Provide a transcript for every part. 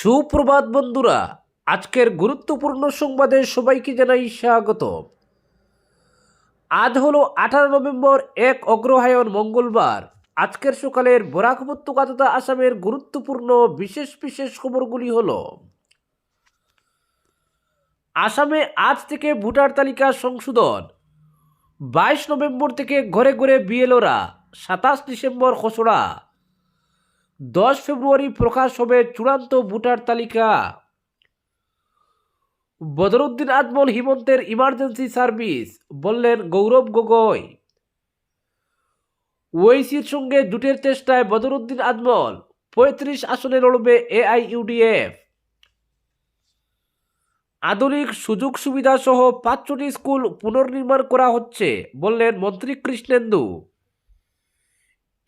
সুপ্রভাত বন্ধুরা, আজকের গুরুত্বপূর্ণ সংবাদে সবাইকে জানাই স্বাগত। আজ হলো আঠারো নভেম্বর, এক অগ্রহায়ণ মঙ্গলবার। আজকের সকালের বরাক উপত্যকা তথা আসামের গুরুত্বপূর্ণ বিশেষ বিশেষ খবরগুলি হল, আসামে আজ থেকে ভোটার তালিকা সংশোধন। বাইশ নভেম্বর থেকে ঘরে ঘরে বিএলওরা, সাতাশ ডিসেম্বর খসড়া দশ ফেব্রুয়ারি প্রকাশ হবে চূড়ান্ত ভোটার তালিকা। বদরুদ্দিন আজমল হিমন্তের ইমার্জেন্সি সার্ভিস বললেন গৌরব গগৈ। ওয়েসির সঙ্গে জুটের চেষ্টায় বদরুদ্দিন আজমল, পঁয়ত্রিশ আসনে লড়বে এআইইউডিএফ। আধুনিক সুযোগ সুবিধা সহ পাঁচটি স্কুল পুনর্নির্মাণ করা হচ্ছে, বললেন মন্ত্রী কৃষ্ণেন্দু।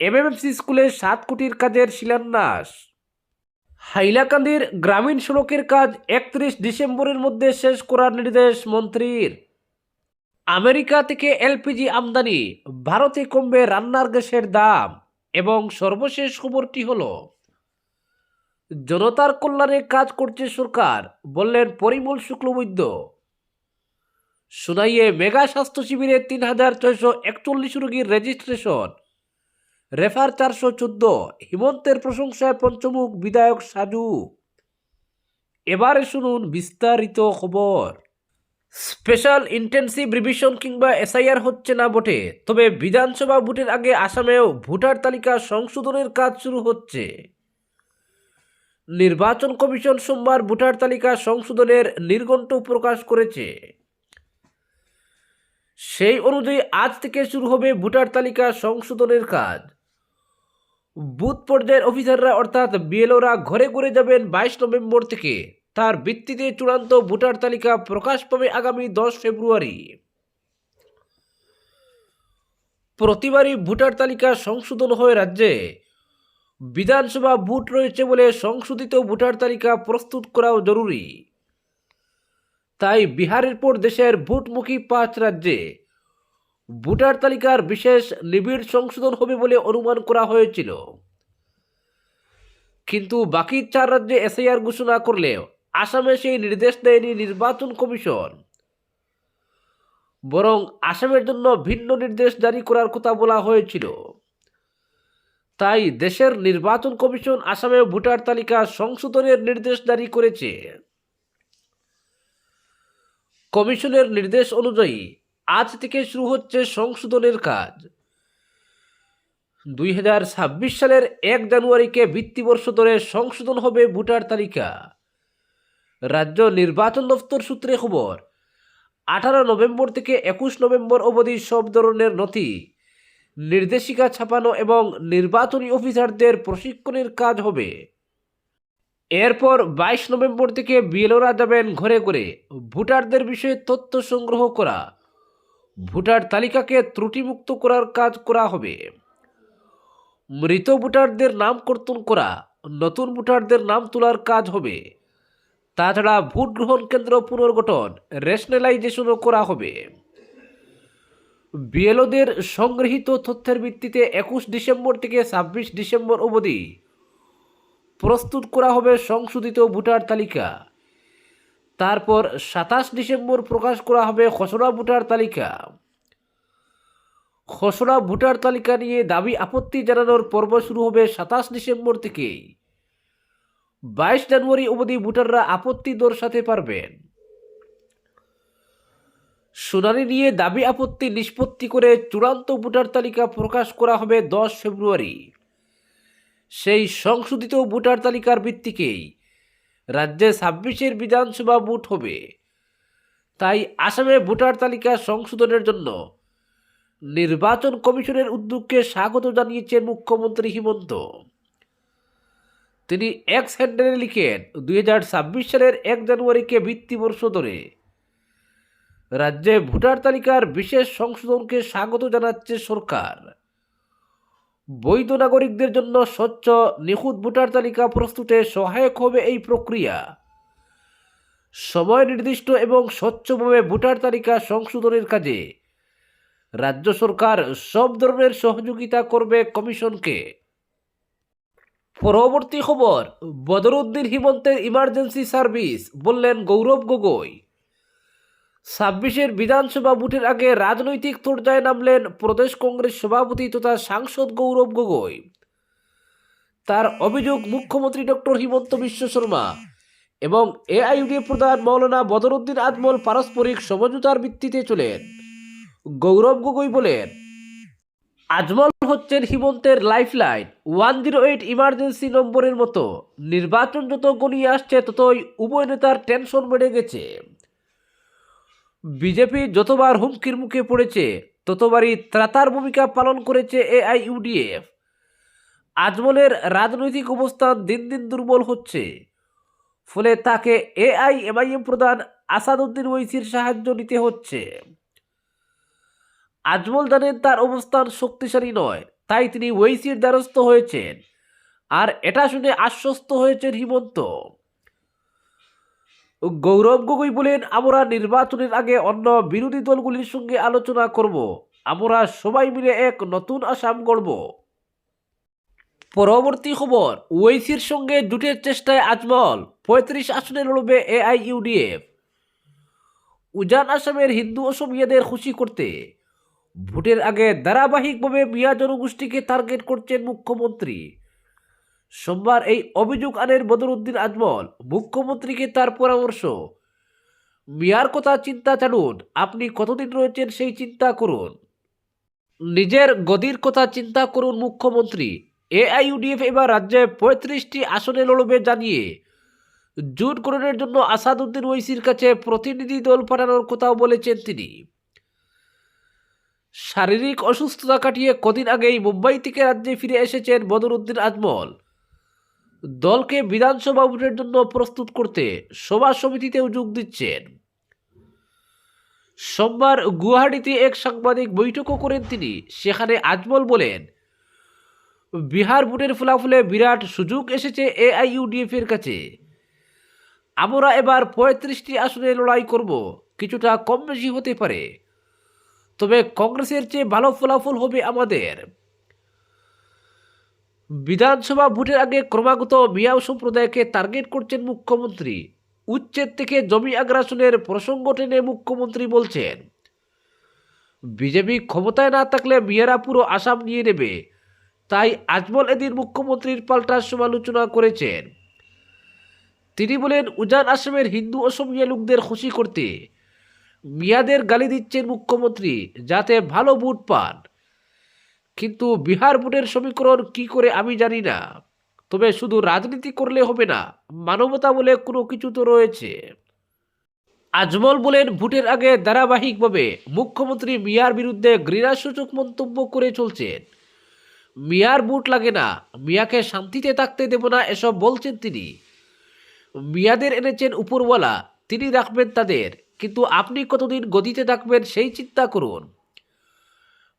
এমএমসি স্কুলে সাত কোটির কাজের শিলান্যাস। হাইলাকান্দির গ্রামীণ সড়কের কাজ একত্রিশ ডিসেম্বরের মধ্যে শেষ করার নির্দেশ মন্ত্রীর। আমেরিকা থেকে এলপিজি আমদানি, ভারতে কমবে রান্নার গ্যাসের দাম এবং সর্বশেষ খবরটি হল, জনতার কল্যাণে কাজ করছে সরকার, বললেন পরিমল শুক্লবৈদ্য। সোনাইয়ে মেগা স্বাস্থ্য শিবিরে তিন হাজার ছয়শো একচল্লিশ রোগীর রেজিস্ট্রেশন রেফার চারশো চোদ্দ, হিমন্তের প্রশংসায় পঞ্চমুখ বিধায়ক সাজু। এবারে শুনুন বিস্তারিত খবর। স্পেশাল ইন্টেন্সিভ রিভিশন কিংবা এসআইআর হচ্ছে না বটে, তবে বিধানসভা ভোটের আগে আসামেও ভোটার তালিকা সংশোধনের কাজ শুরু হচ্ছে। নির্বাচন কমিশন সোমবার ভোটার তালিকা সংশোধনের নির্ঘণ্ট প্রকাশ করেছে। সেই অনুযায়ী আজ থেকে শুরু হবে ভোটার তালিকা সংশোধনের কাজ। বুথ পর্যায়ের অফিসাররা অর্থাৎ বিএলওরা ঘরে ঘরে যাবেন বাইশ নভেম্বর থেকে। তার ভিত্তিতে চূড়ান্ত ভোটার তালিকা প্রকাশ পাবে আগামী দশ ফেব্রুয়ারি। প্রতিবারই ভোটার তালিকা সংশোধন হয় রাজ্যে। বিধানসভা ভোট রয়েছে বলে সংশোধিত ভোটার তালিকা প্রস্তুত করাও জরুরি। তাই বিহারের পর দেশের ভোটমুখী পাঁচ রাজ্যে ভোটার তালিকার বিশেষ নিবিড় সংশোধন হবে বলে অনুমান করা হয়েছিল। কিন্তু বাকি চার রাজ্যে এসআইআর ঘোষণা করলেও আসামে সেই নির্দেশ দেয়নি নির্বাচন কমিশন। বরং আসামের জন্য ভিন্ন নির্দেশ জারি করার কথা বলা হয়েছিল। তাই দেশের নির্বাচন কমিশন আসামে ভোটার তালিকা সংশোধনের নির্দেশ জারি করেছে। কমিশনের নির্দেশ অনুযায়ী আজ থেকে শুরু হচ্ছে সংশোধনের কাজ। দুই হাজার ছাব্বিশ সালের এক জানুয়ারিকে ভিত্তিবর্ষ ধরে সংশোধন হবে ভোটার তালিকা। রাজ্য নির্বাচন দপ্তর সূত্রে খবর, আঠারো নভেম্বর থেকে একুশ নভেম্বর অবধি সব ধরনের নথি, নির্দেশিকা ছাপানো এবং নির্বাচনী অফিসারদের প্রশিক্ষণের কাজ হবে। এরপর বাইশ নভেম্বর থেকে বিএলওরা যাবেন ঘরে ঘরে, ভোটারদের বিষয়ে তথ্য সংগ্রহ করা। ভোটার তালিকাকে ত্রুটিমুক্ত করার কাজ করা হবে। মৃত ভোটারদের নাম কর্তন করা, নতুন ভোটারদের নাম তোলার কাজ হবে। তাছাড়া ভোট গ্রহণ কেন্দ্র পুনর্গঠন, রেশনালাইজেশনও করা হবে। বিএলওদের সংগৃহীত তথ্যের ভিত্তিতে একুশ ডিসেম্বর থেকে ছাব্বিশ ডিসেম্বর অবধি প্রস্তুত করা হবে সংশোধিত ভোটার তালিকা। তারপর সাতাশ ডিসেম্বর প্রকাশ করা হবে খসড়া ভোটার তালিকা। খসড়া ভোটার তালিকা নিয়ে দাবি আপত্তি জানানোর পর্ব শুরু হবে সাতাশ ডিসেম্বর থেকেই। বাইশ জানুয়ারি অবধি ভোটাররা আপত্তি দর্শাতে পারবেন। শুনানি নিয়ে দাবি আপত্তি নিষ্পত্তি করে চূড়ান্ত ভোটার তালিকা প্রকাশ করা হবে দশ ফেব্রুয়ারি। সেই সংশোধিত ভোটার তালিকার ভিত্তিকেই রাজ্যে ছাব্বিশের বিধানসভা ভোট হবে। তাই আসামে ভোটার তালিকা সংশোধনের জন্য নির্বাচন কমিশনের উদ্যোগকে স্বাগত জানিয়েছেন মুখ্যমন্ত্রী হিমন্ত। তিনি এক্স হ্যান্ডেলে লিখেন, দুই হাজার ছাব্বিশ সালের এক জানুয়ারিকে ভিত্তিবর্ষ ধরে রাজ্যে ভোটার তালিকার বিশেষ সংশোধনকে স্বাগত জানাচ্ছে সরকার। বৈধ নাগরিকদের জন্য স্বচ্ছ, নিখুঁত ভোটার তালিকা প্রস্তুতে সহায়ক হবে এই প্রক্রিয়া। সময় নির্দিষ্ট এবং স্বচ্ছভাবে ভোটার তালিকা সংশোধনের কাজে। রাজ্য সরকার সব ধরনের সহযোগিতা করবে কমিশনকে। পরবর্তী খবর বদরুদ্দিন হিমন্তের ইমার্জেন্সি সার্ভিস, বললেন গৌরব গগৈ। ছাব্বিশের বিধানসভা ভোটের আগে রাজনৈতিক তোড়জায় নামলেন প্রদেশ কংগ্রেস সভাপতি তথা সাংসদ গৌরব গগৈ। তার অভিযোগ মুখ্যমন্ত্রী ডক্টর হিমন্ত বিশ্ব শর্মা এবং এআইইউডি প্রধান মৌলানা বদরুদ্দিন আজমল পারস্পরিক সমঝোতার ভিত্তিতে চলেন। গৌরব গগৈ বলেন, আজমল হচ্ছেন হিমন্তের lifeline, one zero eight emergency নম্বরের মতো। নির্বাচন যত গনিয়ে আসছে ততই উভয় নেতার টেনশন বেড়ে গেছে। বিজেপি যতবার হুমকির মুখে পড়েছে, ততবারই ত্রাতার ভূমিকা পালন করেছে এআইইউডিএফ। আজমলের রাজনৈতিক অবস্থান দিন দিন দুর্বল হচ্ছে। ফলে তাকে এআই এমআইএম প্রধান আসাদুদ্দিন ওইসির সাহায্য নিতে হচ্ছে। আজমল জানেন তার অবস্থান শক্তিশালী নয়, তাই তিনি ওয়েসির দ্বারস্থ হয়েছেন। আর এটা শুনে আশ্বস্ত হয়েছেন হিমন্ত। গৌরব গগৈ বলেন, আমরা নির্বাচনের আগে অন্য বিরোধী দলগুলির সঙ্গে আলোচনা করব। আমরা সবাই মিলে এক নতুন আসাম গড়ব। পরবর্তী খবর, ওয়েসির সঙ্গে জুটের চেষ্টায় আজমল, পঁয়ত্রিশ আসনে লড়বে এআইইউডিএফ উজান আসামের হিন্দু অসমিয়াদের খুশি করতে। ভোটের আগে ধারাবাহিকভাবে মিয়া জনগোষ্ঠীকে টার্গেট করছেন মুখ্যমন্ত্রী। সোমবার এই অভিযোগ আনেন বদরুদ্দিন আজমল, মুখ্যমন্ত্রীকে তার পরামর্শ। মিয়ার কথা চিন্তা ছাড়ুন, আপনি কতদিন রয়েছেন সেই চিন্তা করুন। নিজের গদির কথা চিন্তা করুন, মুখ্যমন্ত্রী। এআইইউডিএফ এবার রাজ্যে পঁয়ত্রিশটি আসনে লড়বে জানিয়ে। জোটকরণের জন্য আসাদুদ্দিন ওইসির কাছে প্রতিনিধি দল পাঠানোর কথাও বলেছেন তিনি। শারীরিক অসুস্থতা কাটিয়ে কদিন আগেই মুম্বাই থেকে রাজ্যে ফিরে এসেছেন বদরুদ্দিন আজমল। দলকে বিধানসভা ভোটের জন্য প্রস্তুত করতে সভা সমিতিতেও যোগ দিচ্ছেন। সোমবার গুয়াহাটিতে এক সাংবাদিক বৈঠকও করেন তিনি। সেখানে আজমল বলেন, বিহার ভোটের ফলাফলে বিরাট সুযোগ এসেছে এআইইউডিএফ এর কাছে। আমরা এবার পঁয়ত্রিশটি আসনে লড়াই করব, কিছুটা কম বেশি হতে পারে। তবে কংগ্রেসের চেয়ে ভালো ফলাফল হবে আমাদের। বিধানসভা ভোটের আগে ক্রমাগত মিয়াও সম্প্রদায়কে টার্গেট করছেন মুখ্যমন্ত্রী। উচ্ছেদ থেকে জমি আগ্রাসনের প্রসঙ্গ টেনে মুখ্যমন্ত্রী বলছেন, বিজেপি ক্ষমতায় না থাকলে মিয়ারা পুরো আসাম নিয়ে নেবে। তাই আজমল এদিন মুখ্যমন্ত্রীর পাল্টা সমালোচনা করেছেন। তিনি বলেন, উজান আসামের হিন্দু অসমিয়া লোকদের খুশি করতে মিয়াদের গালি দিচ্ছেন মুখ্যমন্ত্রী, যাতে ভালো ভোট পান। কিন্তু বিহার ভোটের সমীকরণ কি করে আমি জানি না। তবে শুধু রাজনীতি করলে হবে না মানবতা বলে কোনো কিছু তো রয়েছে। আজমল বলেন, ভোটের আগে ধারাবাহিকভাবে মুখ্যমন্ত্রী মিয়ার বিরুদ্ধে ঘৃণাসূচক মন্তব্য করে চলছেন। মিয়ার বুট লাগে না, মিয়াকে শান্তিতে থাকতে দেব না, এসব বলছেন তিনি। মিয়াদের এনেছেন উপরওয়ালা, তিনি রাখবেন তাদের, কিন্তু আপনি কতদিন গদিতে থাকবেন সেই চিন্তা করুন।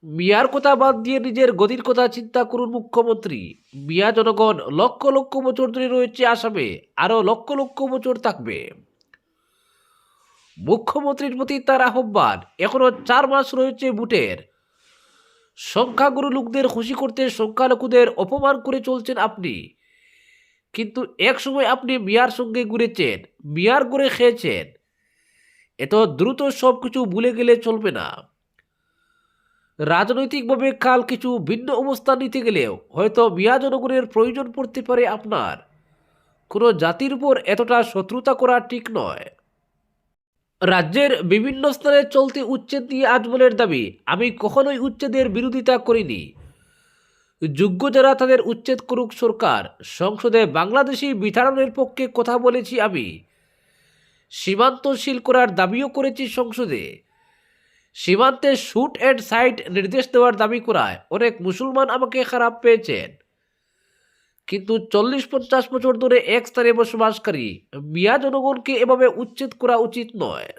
মিয়ার কথা বাদ দিয়ে নিজের গদির কথা চিন্তা করুন মুখ্যমন্ত্রী। মিয়া জনগণ লক্ষ লক্ষ বছর ধরে রয়েছে আসামে, আরও লক্ষ লক্ষ বছর থাকবে। মুখ্যমন্ত্রীর প্রতি তার আহ্বান এখনও চার মাস রয়েছে বুটের সংখ্যাগুরু লোকদের খুশি করতে সংখ্যালঘুদের অপমান করে চলছেন আপনি। কিন্তু এক সময় আপনি মিয়ার সঙ্গে ঘুরেছেন, মিয়ার করে খেয়েছেন। এত দ্রুত সব কিছু ভুলে গেলে চলবে না। রাজনৈতিকভাবে কাল কিছু ভিন্ন অবস্থান নিতে গেলেও হয়তো মিয়া জনগণের প্রয়োজন পড়তে পারে আপনার। কোনো জাতির উপর এতটা শত্রুতা করা ঠিক নয়। রাজ্যের বিভিন্ন স্থানে চলতে উচ্ছেদ নিয়ে আজমলের দাবি, আমি কখনোই উচ্ছেদের বিরোধিতা করিনি। যোগ্য যারা তাদের উচ্ছেদ করুক সরকার, সংসদে বাংলাদেশি বিধারণের পক্ষে কথা বলেছি আমি। সীমান্ত সিল করার দাবিও করেছি সংসদে। সীমান্তে শুট অ্যান্ড সাইট নির্দেশ দেওয়ার দাবি করায় অনেক মুসলমান আমাকে খারাপ পেয়েছেন। কিন্তু চল্লিশ পঞ্চাশ বছর ধরে এক স্থানে বসবাসকারী মিয়া জনগণকে এভাবে উচ্ছেদ করা উচিত নয়।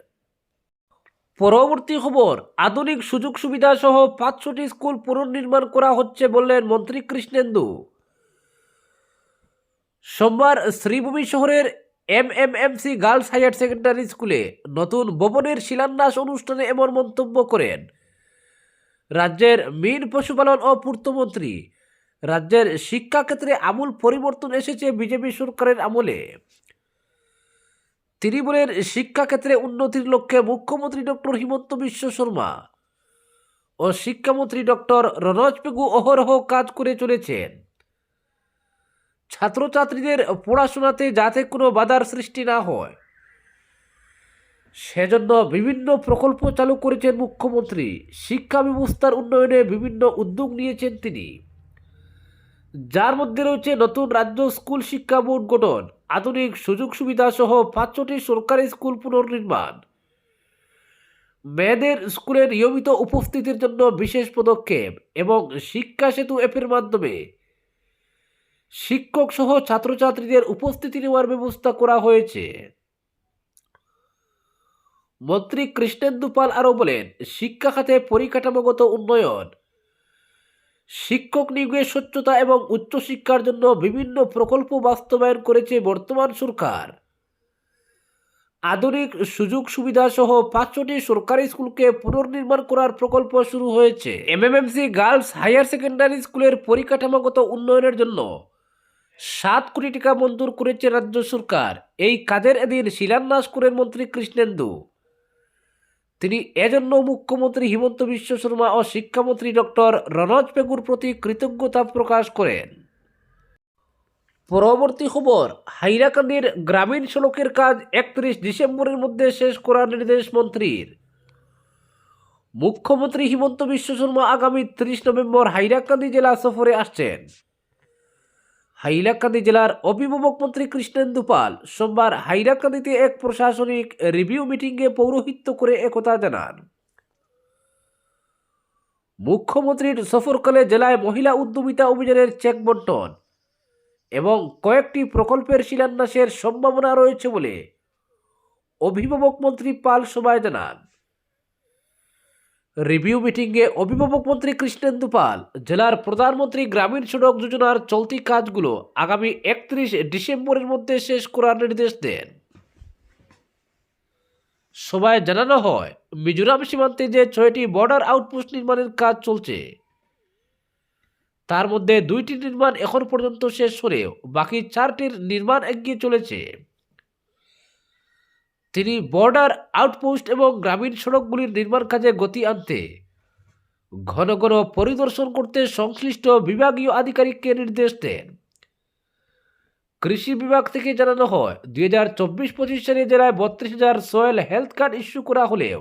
পরবর্তী খবর, আধুনিক সুযোগ সুবিধা সহ পাঁচশোটি স্কুল পুনর্নির্মাণ করা হচ্ছে বললেন মন্ত্রী কৃষ্ণেন্দু। সোমবার শ্রীভূমি শহরের M M M C girls higher secondary স্কুলে নতুন ভবনের শিলান্যাস অনুষ্ঠানে এমন মন্তব্য করেন। রাজ্যের মীন পশুপালন ও পূর্তমন্ত্রী রাজ্যের শিক্ষাক্ষেত্রে আমূল পরিবর্তন এসেছে বিজেপি সরকারের আমলে। ত্রিপুরের শিক্ষাক্ষেত্রে উন্নতির লক্ষ্যে মুখ্যমন্ত্রী ডক্টর হিমন্ত বিশ্ব শর্মা ও শিক্ষামন্ত্রী ডক্টর রনজ পেগু অহরহ কাজ করে চলেছেন। ছাত্রছাত্রীদের পড়াশোনাতে যাতে কোনো বাধার সৃষ্টি না হয়। সেজন্য বিভিন্ন প্রকল্প চালু করেছেন মুখ্যমন্ত্রী। শিক্ষা ব্যবস্থার উন্নয়নে বিভিন্ন উদ্যোগ নিয়েছেন তিনি। যার মধ্যে রয়েছে নতুন রাজ্য স্কুল শিক্ষা বোর্ড গঠন, আধুনিক সুযোগ সুবিধা সহ পাঁচশোটি সরকারি স্কুল পুনর্নির্মাণ। মেয়েদের স্কুলের নিয়মিত উপস্থিতির জন্য বিশেষ পদক্ষেপ এবং শিক্ষা সেতু অ্যাপের মাধ্যমে শিক্ষক সহ ছাত্রছাত্রীদের উপস্থিতি নেওয়ার ব্যবস্থা করা হয়েছে। মন্ত্রী কৃষ্ণেন্দু পাল আরও বলেন, শিক্ষা খাতে পরিকাঠামোগত উন্নয়ন, শিক্ষক নিয়োগে স্বচ্ছতা এবং উচ্চশিক্ষার জন্য বিভিন্ন প্রকল্প বাস্তবায়ন করেছে বর্তমান সরকার। আধুনিক সুযোগ সুবিধা সহ পাঁচশোটি সরকারি স্কুলকে পুনর্নির্মাণ করার প্রকল্প শুরু হয়েছে। এমএমএমসি গার্লস হায়ার সেকেন্ডারি স্কুলের পরিকাঠামোগত উন্নয়নের জন্য সাত কোটি টাকা মঞ্জুর করেছে রাজ্য সরকার। এই কাজের এদিন শিলান্যাস করেন মন্ত্রী কৃষ্ণেন্দু। তিনি এজন্য মুখ্যমন্ত্রী হিমন্ত বিশ্ব শর্মা ও শিক্ষামন্ত্রী ডক্টর রনজ পেগুর প্রতি কৃতজ্ঞতা প্রকাশ করেন। পরবর্তী খবর হাইরাকান্দির গ্রামীণ সড়কের কাজ একত্রিশ ডিসেম্বরের মধ্যে শেষ করার নির্দেশ মন্ত্রীর। মুখ্যমন্ত্রী হিমন্ত বিশ্ব শর্মা আগামী ত্রিশ নভেম্বর হাইরাকান্দি জেলা সফরে আসছেন। হাইলাকান্দি জেলার অভিভাবক মন্ত্রী কৃষ্ণেন্দু পাল সোমবার হাইলাকান্দিতে এক প্রশাসনিক রিভিউ মিটিংয়ে পৌরোহিত্য করে একথা জানান। মুখ্যমন্ত্রীর সফরকালে জেলায় মহিলা উদ্যমিতা অভিযানের চেক বন্টন এবং কয়েকটি প্রকল্পের শিলান্যাসের সম্ভাবনা রয়েছে বলে অভিভাবক মন্ত্রী পাল সভায় জানান। রিভিউ মিটিংয়ে অভিভাবক মন্ত্রী কৃষ্ণেন্দু পাল, জেলার প্রধানমন্ত্রী গ্রামীণ সড়ক যোজনার চলতি কাজগুলো আগামী একত্রিশ ডিসেম্বরের মধ্যে শেষ করার নির্দেশ দেন। সভায় জানানো হয়, মিজোরাম সীমান্তে যে ছয়টি বর্ডার আউটপোস্ট নির্মাণের কাজ চলছে, তার মধ্যে দুইটি নির্মাণ এখন পর্যন্ত শেষ হলেও বাকি চারটির নির্মাণ এগিয়ে চলেছে। তিনি বর্ডার আউটপোস্ট এবং গ্রামীণ সড়কগুলির নির্মাণ কাজে গতি আনতে, ঘন ঘন পরিদর্শন করতে সংশ্লিষ্ট বিভাগীয় আধিকারিককে নির্দেশ দেন। কৃষি বিভাগ থেকে জানানো হয়, দুই হাজার চব্বিশ পঁচিশ সালে জেলায় বত্রিশ হাজার সয়েল হেলথ কার্ড ইস্যু করা হলেও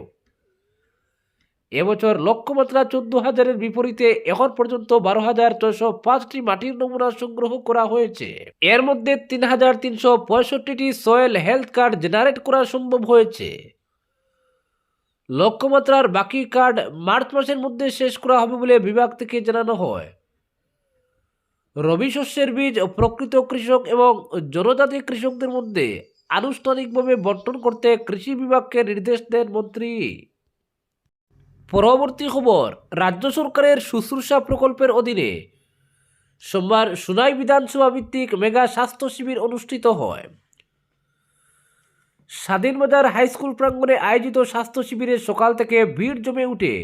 এবছর লক্ষ্যমাত্রা চোদ্দ হাজারের বিপরীতে এখন পর্যন্ত বারো হাজার ছয়শো পাঁচটি মাটির নমুনা সংগ্রহ করা হয়েছে। এর মধ্যে তিন হাজার তিনশো পঁয়ষট্টিটি সয়েল হেলথ কার্ড জেনারেট করা সম্ভব হয়েছে। লক্ষ্যমাত্রার বাকি কার্ড মার্চ মাসের মধ্যে শেষ করা হবে বলে বিভাগ থেকে জানানো হয়। রবি শস্যের বীজ প্রকৃত কৃষক এবং জনজাতি কৃষকদের মধ্যে আনুষ্ঠানিকভাবে বন্টন করতে কৃষি বিভাগকে নির্দেশ দেন মন্ত্রী। পরবর্তী খবর, রাজ্য সরকারের শুশ্রূষা প্রকল্পের অধীনে। সোমবার সুনাই বিধানসভা ভিত্তিক মেগা স্বাস্থ্য শিবির অনুষ্ঠিত হয়। স্বাধীনবাজার হাই স্কুল প্রাঙ্গণে আয়োজিত স্বাস্থ্য শিবিরে সকাল থেকে ভিড় জমে উঠে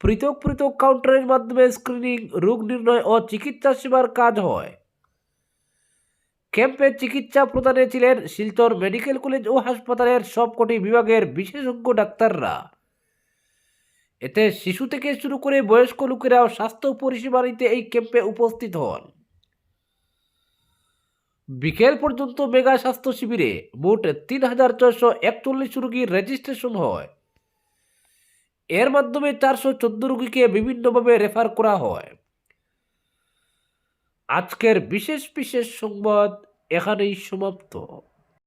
পৃথক পৃথক কাউন্টারের মাধ্যমে স্ক্রিনিং, রোগ নির্ণয় ও চিকিৎসা সেবার কাজ হয়। ক্যাম্পে চিকিৎসা প্রদানে ছিলেন শিলচর মেডিকেল কলেজ ও হাসপাতালের সবকটি বিভাগের বিশেষজ্ঞ ডাক্তাররা। এতে শিশু থেকে শুরু করে বয়স্ক লোকেরাও স্বাস্থ্য পরিষেবা নিতে এই ক্যাম্পে উপস্থিত হন। বিকেল পর্যন্ত মেগা স্বাস্থ্য শিবিরে মোট তিন হাজার ছয়শো একচল্লিশ রুগীর রেজিস্ট্রেশন হয়। এর মাধ্যমে চারশো চোদ্দ রুগীকে বিভিন্নভাবে রেফার করা হয়। আজকের বিশেষ বিশেষ সংবাদ এখানেই সমাপ্ত।